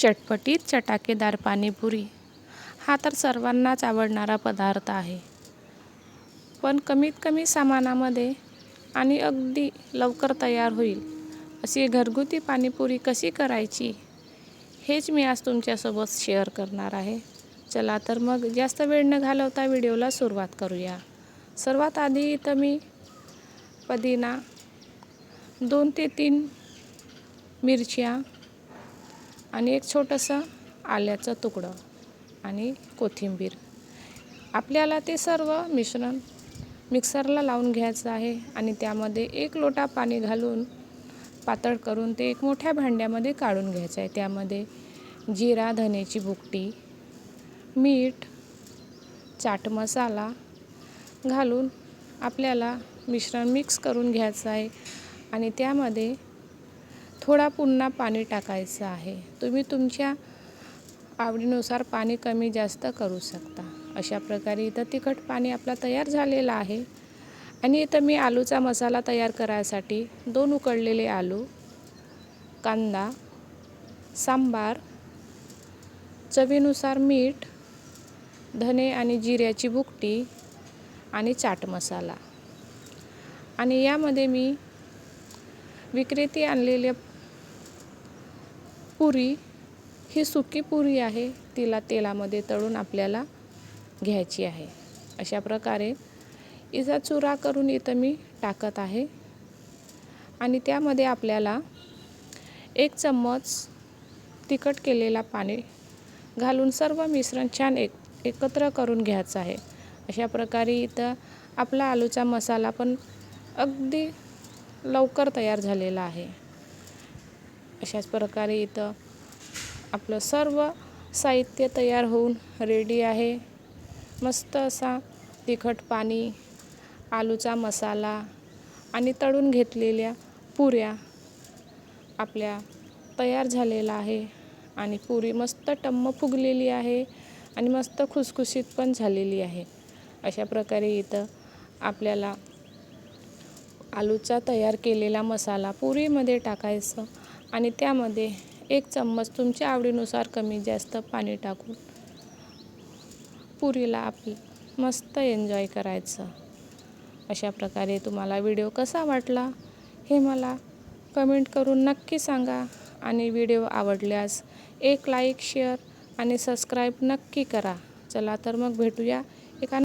चटपटीत चटाकेदार पाणीपुरी. हा तर सर्वांनाच आवडणारा पदार्थ आहे. पण कमीत कमी सामानामध्ये आणि अगदी लवकर तयार होईल अशी घरगुती पाणीपुरी कशी करायची हेच मी आज तुमच्यासोबत शेअर करणार आहे. चला तर मग जास्त वेळ न घालवता व्हिडिओला सुरुवात करूया. सर्वात आधी इथं मी पदिना दोन ते तीन मिरच्या आणि एक छोटंसं आल्याचं तुकडं आणि कोथिंबीर. आपल्याला ते सर्व मिश्रण मिक्सरला लावून घ्यायचं आहे आणि त्यामध्ये एक लोटा पाणी घालून पातळ करून ते एक मोठ्या भांड्यामध्ये काढून घ्यायचं आहे. त्यामध्ये जिरा धनेची बुकटी मीठ चाट मसाला घालून आपल्याला मिश्रण मिक्स करून घ्यायचं आहे. आणि त्यामध्ये थोडा पुन्हा पाणी टाकायचं आहे. तुम्ही तुमच्या आवडीनुसार पाणी कमी जास्त करू शकता. अशा प्रकारे इथं तिखट पाणी आपला तयार झालेलं आहे. आणि इथं मी आलूचा मसाला तयार करायसाठी दोन उकडलेले आलू कांदा सांबार चवीनुसार मीठ धने आणि जिऱ्याची बुकटी आणि चाट मसाला. आणि यामध्ये मी विक्रेती आणलेल्या पुरी ही सुकी पुरी आहे तिला तेलामध्ये तळून आपल्याला घ्यायची आहे. अशा प्रकारे इजा चुरा करून इथं मी टाकत आहे. आणि त्यामध्ये आपल्याला एक चम्मच तिखट केलेला पाणी घालून सर्व मिश्रण छान एक एकत्र करून घ्यायचं आहे. अशा प्रकारे इथं आपला आलूचा मसाला पण अगदी लवकर तयार झालेला आहे. अशाच प्रकारे इथं आपलं सर्व साहित्य तयार होऊन रेडी आहे. मस्त असा तिखट पाणी आलूचा मसाला आणि तळून घेतलेल्या पुऱ्या आपल्या तयार झालेला आहे आणि पुरी मस्त टम्म फुगलेली आहे आणि मस्त खुसखुशीत पण झालेली आहे. अशा प्रकारे इथं आपल्याला आलूचा तयार केलेला मसाला पुरीमध्ये टाकायचं आणि त्यामध्ये एक चम्मच तुमच्या आवडीनुसार कमी जास्त पाणी टाकून पुरीला आपली मस्त एन्जॉय करायचं. अशा प्रकारे तुम्हाला व्हिडिओ कसा वाटला हे मला कमेंट करून नक्की सांगा आणि व्हिडिओ आवडल्यास एक लाईक शेअर आणि सबस्क्राईब नक्की करा. चला तर मग भेटूया एका